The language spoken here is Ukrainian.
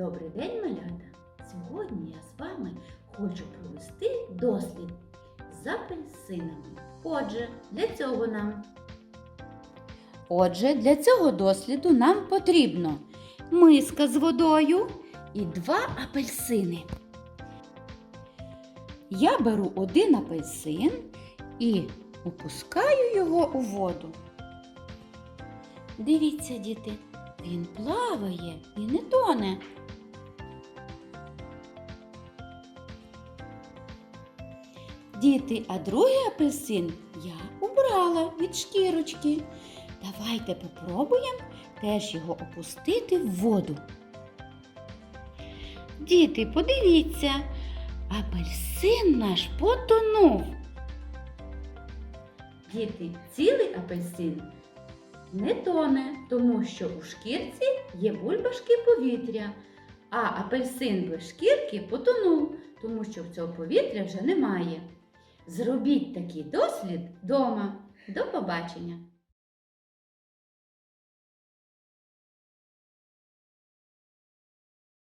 Добрий день, малята! Сьогодні я з вами хочу провести дослід з апельсинами. Отже, для цього нам Отже, для цього досліду нам потрібно миска з водою і два апельсини. Я беру один апельсин і опускаю його у воду. Дивіться, діти, він плаває і не тоне. Діти, а другий апельсин я убрала від шкірочки. Давайте попробуємо теж його опустити в воду. Діти, подивіться, апельсин наш потонув. діти цілий апельсин не тоне, тому що у шкірці є бульбашки повітря, а апельсин без шкірки потонув, тому що в цього повітря вже немає. Зробіть такий дослід вдома. До побачення!